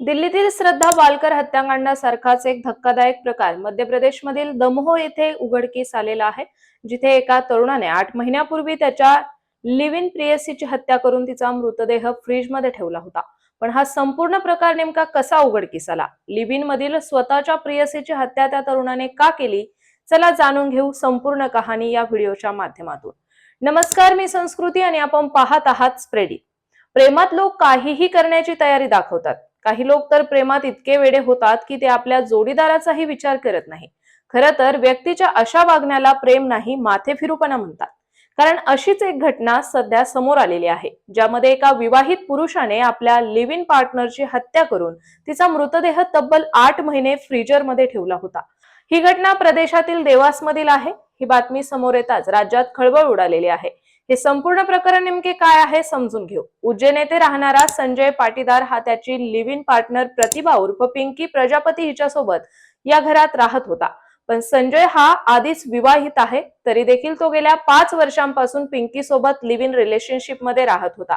दिल्लीतील श्रद्धा वालकर हत्याकांडासारखाच एक धक्कादायक प्रकार मध्य प्रदेशमधील दमोह येथे उघडकीस आलेला आहे जिथे एका तरुणाने आठ महिन्यापूर्वी त्याच्या लिव्ह इन प्रियसीची हत्या करून तिचा मृतदेह फ्रीजमध्ये ठेवला होता. पण हा संपूर्ण प्रकार नेमका कसा उघडकीस आला? लिव्ह इन मधील स्वतःच्या प्रियसीची हत्या त्या तरुणाने का केली? चला जाणून घेऊ संपूर्ण कहाणी या व्हिडिओच्या माध्यमातून. नमस्कार मी संस्कृती आणि आपण पाहत आहात स्प्रेडी. प्रेमात लोक काहीही करण्याची तयारी दाखवतात. काही लोक तर प्रेमात इतके वेडे होतात की ते आपल्या जोडीदाराचाही विचार करत नाही खरं तर व्यक्तीच्या अशा वागण्याला प्रेम नाही माथे फिरूपणा म्हणतात. कारण अशीच एक घटना सध्या समोर आलेली आहे ज्यामध्ये एका विवाहित पुरुषाने आपल्या लिव्ह इन पार्टनरची हत्या करून तिचा मृतदेह तब्बल आठ महिने फ्रीजरमध्ये ठेवला होता. ही घटना प्रदेशातील देवासमधील आहे. ही बातमी समोर येताच राज्यात खळबळ उडालेली आहे. हे संपूर्ण प्रकरण नेमके काय आहे समजून घेऊ. उज्जैन येथे राहणारा संजय पाटीदार हा त्याची लिव्ह इन पार्टनर प्रतिभा उर्फ पिंकी प्रजापती हिच्यासोबत या घरात राहत होता. पण संजय हा आधीच विवाहित आहे तरी देखील तो गेल्या पाच वर्षांपासून पिंकी सोबत लिव्ह इन रिलेशनशिपमध्ये राहत होता.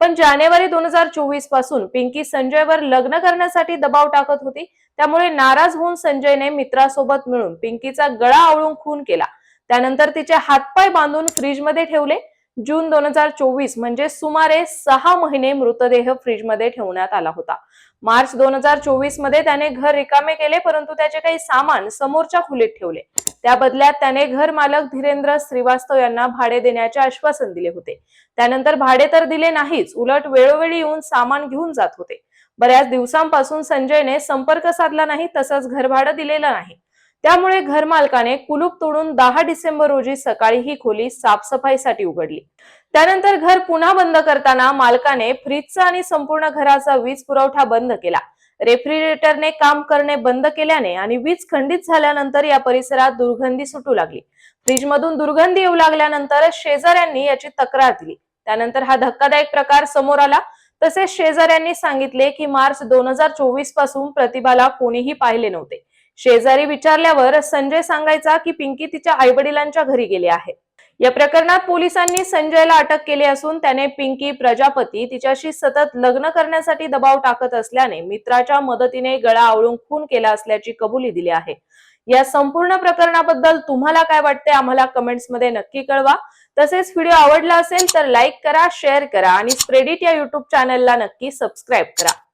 पण जानेवारी दोन हजार चोवीसपासून पिंकी संजयवर लग्न करण्यासाठी दबाव टाकत होती त्यामुळे नाराज होऊन संजयने मित्रासोबत मिळून पिंकीचा गळा आवळून खून केला. त्यानंतर तिचे हातपाय बांधून फ्रीजमध्ये ठेवले. जून दोन हजार चोवीस म्हणजे सुमारे सहा महिने मृतदेह फ्रीजमध्ये ठेवण्यात आला होता. मार्च दोन हजार चोवीसमध्ये त्याने घर रिकामे केले परंतु त्याचे काही सामान समोरच्या खोलीत ठेवले. त्या बदल्यात त्याने घर मालक धीरेंद्र श्रीवास्तव यांना भाडे देण्याचे आश्वासन दिले होते. त्यानंतर भाडे तर दिले नाहीच उलट वेळोवेळी येऊन सामान घेऊन जात होते. बऱ्याच दिवसांपासून संजयने संपर्क साधला नाही तसंच घर भाडं दिलेलं नाही. त्यामुळे घर मालकाने कुलूप तोडून दहा डिसेंबर रोजी सकाळी ही खोली साफसफाईसाठी उघडली. त्यानंतर घर पुन्हा बंद करताना मालकाने फ्रीजचा आणि संपूर्ण घराचा वीज पुरवठा बंद केला. रेफ्रिजरेटरने काम करणे बंद केल्याने आणि वीज खंडित झाल्यानंतर या परिसरात दुर्गंधी सुटू लागली. फ्रीजमधून दुर्गंधी येऊ लागल्यानंतर शेजाऱ्यांनी याची तक्रार दिली. त्यानंतर हा धक्कादायक प्रकार समोर आला. तसेच शेजाऱ्यांनी सांगितले की मार्च दोन हजार चोवीसपासून प्रतिभाला कोणीही पाहिले नव्हते. शेजारी विचारल्यावर संजय सांगायचा की पिंकी तिच्या आईवडिलांच्या घरी गेली आहे. या प्रकरणात पोलिसांनी संजयला अटक केली असून त्याने पिंकी प्रजापती तिच्याशी सतत लग्न करण्यासाठी दबाव टाकत असल्याने मित्राच्या मदतीने गळा आवळून खून केला असल्याची कबुली दिली आहे. या संपूर्ण प्रकरणाबद्दल तुम्हाला काय वाटते आम्हाला कमेंट्समध्ये नक्की कळवा. तसेच व्हिडिओ आवडला असेल तर लाईक करा शेअर करा आणि स्प्रेडिट या युट्यूब चॅनलला नक्की सबस्क्राईब करा.